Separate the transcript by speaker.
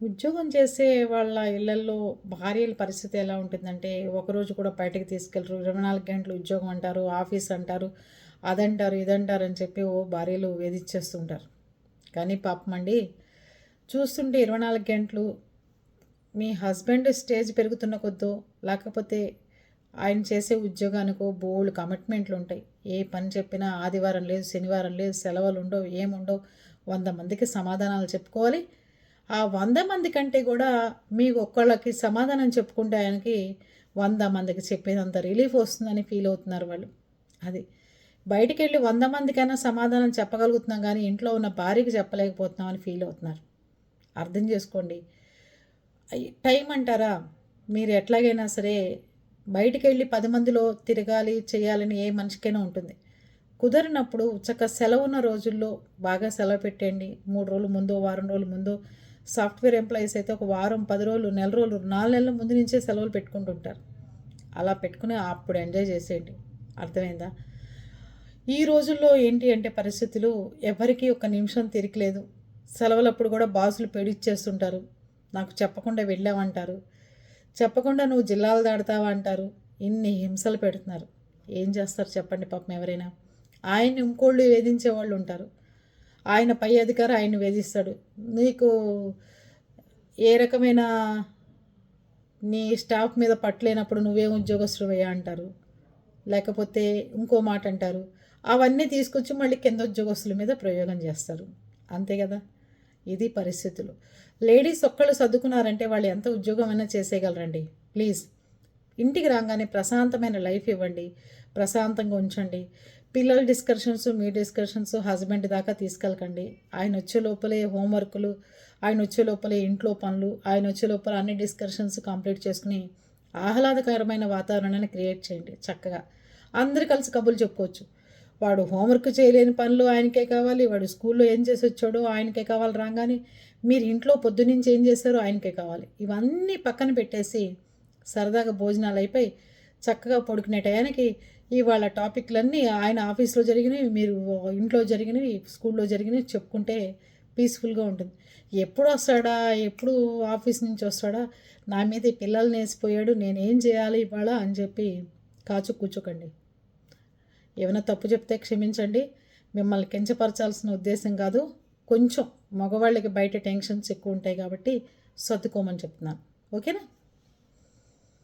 Speaker 1: ఉద్యోగం చేసే వాళ్ళ ఇళ్ళల్లో భార్యల పరిస్థితి ఎలా ఉంటుందంటే ఒకరోజు కూడా బయటకు తీసుకెళ్ళరు. ఇరవై నాలుగు గంటలు ఉద్యోగం అంటారు ఆఫీస్ అంటారు అదంటారు ఇదంటారు అని చెప్పి ఓ భార్యలు వేధించేస్తుంటారు. కానీ పాపం అండి చూస్తుంటే ఇరవై నాలుగు గంటలు మీ హస్బెండ్ స్టేజ్ పెరుగుతున్న కొద్దో లేకపోతే ఆయన చేసే ఉద్యోగానికో బోల్డ్ కమిట్మెంట్లు ఉంటాయి. ఏ పని చెప్పినా ఆదివారం లేదు శనివారం లేదు సెలవులు ఉండవు ఏముండవు. వంద మందికి సమాధానాలు చెప్పుకోవాలి. ఆ వంద మంది కంటే కూడా మీకు ఒక్కళ్ళకి సమాధానం చెప్పుకుంటే ఆయనకి వంద మందికి చెప్పేదంత రిలీఫ్ వస్తుందని ఫీల్ అవుతున్నారు వాళ్ళు. అది బయటికి వెళ్ళి వంద మందికైనా సమాధానం చెప్పగలుగుతున్నాం కానీ ఇంట్లో ఉన్న భార్యకి చెప్పలేకపోతున్నాం అని ఫీల్ అవుతున్నారు. అర్థం చేసుకోండి. టైం అంటారా? మీరు ఎట్లాగైనా సరే బయటికి వెళ్ళి పది మందిలో తిరగాలి చేయాలని ఏ మనిషికైనా ఉంటుంది. కుదరినప్పుడు చక్క సెలవు ఉన్న రోజుల్లో బాగా సెలవు పెట్టండి. మూడు రోజులు ముందు వారం రోజుల ముందు సాఫ్ట్వేర్ ఎంప్లాయీస్ అయితే ఒక వారం పది రోజులు నెల రోజులు నాలుగు నెలల ముందు నుంచే సెలవులు పెట్టుకుంటుంటారు. అలా పెట్టుకుని అప్పుడు ఎంజాయ్ చేసేయండి. అర్థమైందా? ఈ రోజుల్లో ఏంటి అంటే పరిస్థితులు ఎవరికి ఒక నిమిషం తిరిగలేదు. సెలవులప్పుడు కూడా బాసులు పెడిచ్చేస్తుంటారు. నాకు చెప్పకుండా వెళ్ళావంటారు. చెప్పకుండా నువ్వు జిల్లాలు దాడతావా అంటారు. ఇన్ని హింసలు పెడుతున్నారు. ఏం చేస్తారు చెప్పండి పాపం ఎవరైనా? ఆయన్ని ఇంకోళ్ళు వేధించే వాళ్ళు ఉంటారు ఆయన పై అధికారి ఆయన వేధిస్తాడు. నీకు ఏ రకమైన నీ స్టాఫ్ మీద పట్టలేనప్పుడు నువ్వే ఉద్యోగస్తువయ్యా అంటారు. లేకపోతే ఇంకో మాట అంటారు. అవన్నీ తీసుకొచ్చి మళ్ళీ కింద ఉద్యోగస్తుల మీద ప్రయోగం చేస్తారు. అంతే కదా? ఇది పరిస్థితులు. లేడీస్ ఒక్కళ్ళు సర్దుకున్నారంటే వాళ్ళు ఎంత ఉద్యోగమైనా చేసేయగలరండి. ప్లీజ్. ఇంటికి రాగానే ప్రశాంతమైన లైఫ్ ఇవ్వండి. ప్రశాంతంగా ఉంచండి. పిల్లల డిస్కషన్స్ మీ డిస్కషన్స్ హస్బెండ్ దాకా తీసుకెళ్ళకండి. ఆయన వచ్చే లోపలే హోంవర్క్లు ఆయన వచ్చే లోపలే ఇంట్లో పనులు ఆయన వచ్చే లోపల అన్ని డిస్కషన్స్ కంప్లీట్ చేసుకుని ఆహ్లాదకరమైన వాతావరణాన్ని క్రియేట్ చేయండి చక్కగా. అందరు కలిసి కబుర్లు చెప్పుకోవచ్చు. వాడు హోంవర్క్ చేయలేని పనులు ఆయనకే కావాలి వాడు స్కూల్లో ఏం చేసి వచ్చాడో ఆయనకే కావాలి రాగానే మీరు ఇంట్లో పొద్దునుంచి ఏం చేశారో ఆయనకే కావాలి. ఇవన్నీ పక్కన పెట్టేసి సరదాగా భోజనాలు అయిపోయి చక్కగా పడుకునే టయానికి ఇవాళ టాపిక్లన్నీ ఆయన ఆఫీస్లో జరిగినవి మీరు ఇంట్లో జరిగినవి స్కూల్లో జరిగినవి చెప్పుకుంటే పీస్ఫుల్గా ఉంటుంది. ఎప్పుడు వస్తాడా? ఎప్పుడు ఆఫీస్ నుంచి వస్తాడా? నా మీద పిల్లల్ని వేసిపోయాడు నేనేం చేయాలి ఇవాళ అని చెప్పి కాచు కూర్చోకండి ఏమైనా తప్పు చెప్తే క్షమించండి. మిమ్మల్ని కించపరచాల్సిన ఉద్దేశం కాదు. కొంచెం మగవాళ్ళకి బయట టెన్షన్స్ ఎక్కువ ఉంటాయి కాబట్టి సర్దుకోమని చెప్తున్నాను. ఓకేనా?